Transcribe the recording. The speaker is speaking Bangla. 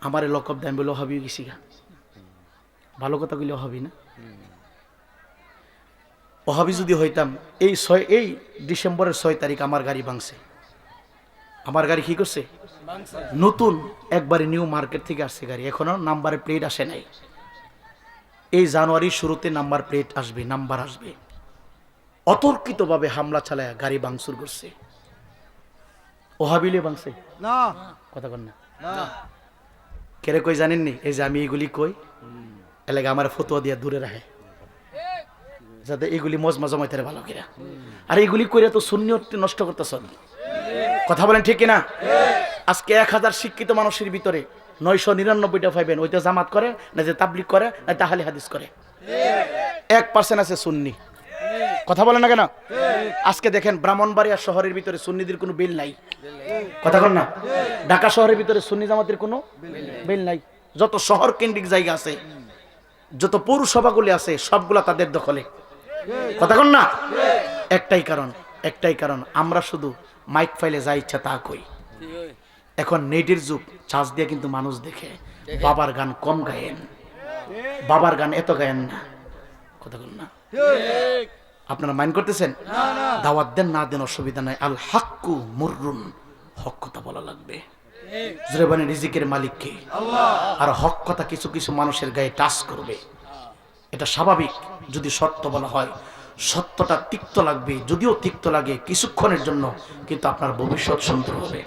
আমার লকব দেন বলে হবি গেছি গা। ভালো কথা কইলে হবি না। অহাবি যদি হইতাম এই ছয় এই ডিসেম্বরের ছয় তারিখ আমার গাড়ি ভাঙছে। আমার গাড়ি কি করছে? নতুন একবারে নিউ মার্কেট থেকে আসছে গাড়ি। এখনও নাম্বারে প্লেট আসে নাই। এই জানুয়ারির শুরুতে নাম্বার প্লেট আসবে নাম্বার আসবে। অতর্কিতভাবে হামলা চালায় গাড়ি ভাঙচুর করছে। ওহাবিলে ভাঙছে? না। কথা কন না। কেরে কই জানেননি এই যে আমি এগুলি কই, এলাকা আমার ফতুয়া দিয়ে দূরে রাখে। যাতে এগুলি মজমা জমাইতে ভালো কিনা আর এগুলি করে তো শূন্য নষ্ট করতেছ কথা বলেন ঠিক কিনা? আজকে এক হাজার শিক্ষিত মানুষের ভিতরে নয়শো নিরানব্বইটা পাইবেন ওইটা জামাত করে, না যে তাবলিক করে, না তাহালি হাদিস করে। এক পার্সেন্ট আছে সুন্নি। কথা বলেন না কেন? আজকে দেখেন ব্রাহ্মণবাড়িয়া শহরের ভিতরে সুন্নিদের কোনো বিল নাই। কথা বল না? ঢাকা শহরের ভিতরে সুন্নি জামাতের কোনো বিল নাই। যত শহর কেন্দ্রিক জায়গা আছে যত পৌরসভাগুলি আছে সবগুলা তাদের দখলে। কথা কন না? একটাই কারণ একটাই কারণ আমরা শুধু মাইক ফাইলে যা ইচ্ছা তা কই। এখন নেটের যুগ চার্জ দিয়ে কিন্তু মানুষ দেখে বাবার গান কম গায়েন বাবার গান এত গায়েন না। কথা বল না? আপনারা মাইন্ড করতেছেন? দাওয়াত দেন না দেন অসুবিধা নাই। আল হাক্কু মুররুন। হক কথা বলা লাগবে। জোরেবানি রিজিকের মালিককে আর হক কথা কিছু কিছু মানুষের গায়ে টাচ করবে। এটা স্বাভাবিক, যদি সত্য বলা হয়। সত্যটা তিক্ত লাগবে, যদিও তিক্ত লাগে, কিছুক্ষণের জন্য কিন্তু আপনার ভবিষ্যৎ সুন্দর হবে।